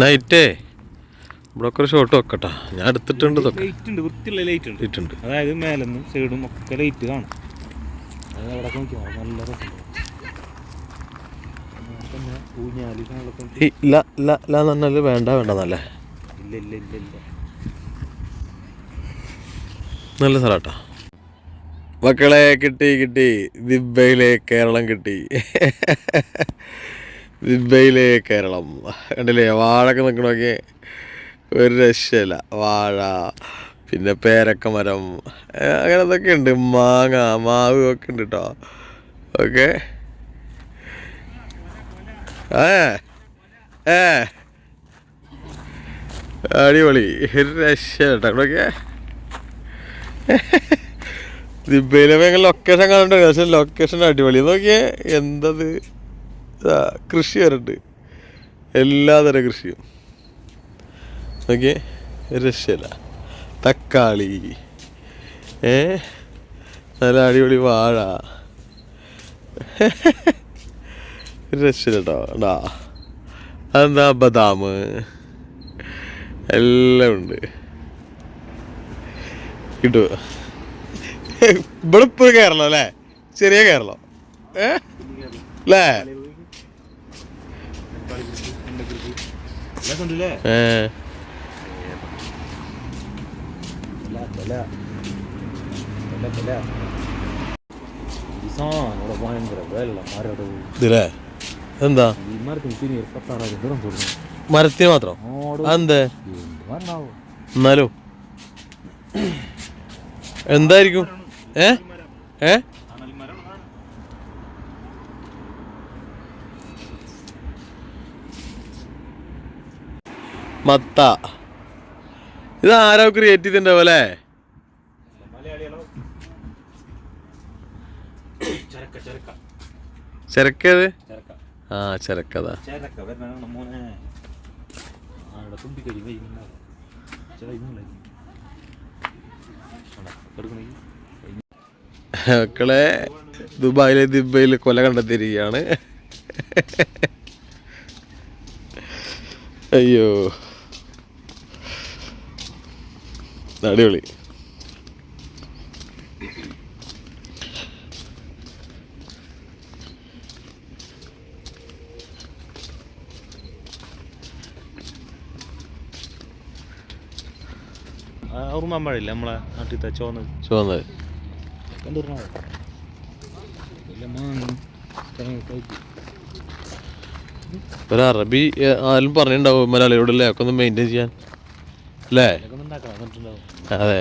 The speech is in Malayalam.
നൈറ്റേ ഇവിടെ ഒക്കെ ഒരു ഷോട്ട് വെക്കട്ടാ. ഞാൻ എടുത്തിട്ടുണ്ട് ലൈറ്റ് ഉണ്ട് വൃത്തിയുള്ള ലൈറ്റ് ഉണ്ട്. ഇട്ടുണ്ട് അതായത് മേലെന്നും സൈഡും ഒക്കെ ലൈറ്റ് കാണും. അത് അവിടെ നോക്കിയാൽ നല്ല രസമുണ്ട്. ഇല്ല ഇല്ല ഉണ്ട്. ഈ ല ല ല എന്ന് പറഞ്ഞാൽ വേണ്ട വേണ്ടെന്നല്ലേ? ഇല്ല ഇല്ല ഇല്ല ഇല്ല. നല്ല സ്ഥലട്ടാ. മക്കളെ കിട്ടി കിട്ടി. ദിബയിലെ കേരളം കിട്ടി. ദിബയിലെ കേരളം. കണ്ടില്ലേ? വാഴൊക്കെ നിൽക്കണമൊക്കെ ഒരു രക്ഷയില്ല. വാഴ പിന്നെ പേരക്ക മരം ഏ, അങ്ങനെ അതൊക്കെ ഉണ്ട്? മാങ്ങ മാവ് ഒക്കെ ഉണ്ട് കേട്ടോ ഓക്കെ. ഏ ഏ. അടിപൊളി. ഒരു രക്ഷയില്ല കേട്ടോ ഇവിടെയൊക്കെ ദിബയിലെ ലൊക്കേഷൻ കണ്ടിട്ടുണ്ട്? പക്ഷെ ലൊക്കേഷൻ അടിപൊളി. നോക്കിയേ. എന്തത്? ഇതാ, കൃഷി വരുന്നുണ്ട് എല്ലാതരം കൃഷിയും. ഒരു രക്ഷയില്ല. തക്കാളി ഏ നല്ല അടിപൊളി വാഴ. രക്ഷയില്ലട്ടോ ഡാ അതെന്താ ബദാം? എല്ലാം ഉണ്ട്. കിട്ടുക ഇവിടെ ഇപ്പോൾ കേരളം അല്ലേ? ചെറിയ കേരളം. ഏ? അല്ലേ? ഇതില്ലേ എന്താ മരത്തിന് മാത്രം? അതെന്തേ? എന്നാലും. എന്തായിരിക്കും? ഏ? ഏ? മത്ത. ഇത് ആരോ ക്രിയേറ്റ് ചെയ്തിട്ടുണ്ടാവും അല്ലേ ചിരക്കത് ആ ചിരക്കതാ മക്കളെ ദുബായിലെ ദിബയിൽ കൊല കണ്ടെത്തിയിരിക്കുകയാണ്. അയ്യോ. അടിപൊളി. ഓർമ്മ മഴയില്ല നമ്മളെ നാട്ടിലത്തെ ചോന്നത് തേങ്ങ ഒരു അറബി ആരും പറഞ്ഞിട്ടുണ്ടാവും മലയാളിയോടല്ലേ ഒക്കെ ഒന്ന് മെയിന്റെയിൻ ചെയ്യാൻ. അല്ലേ? അതെ.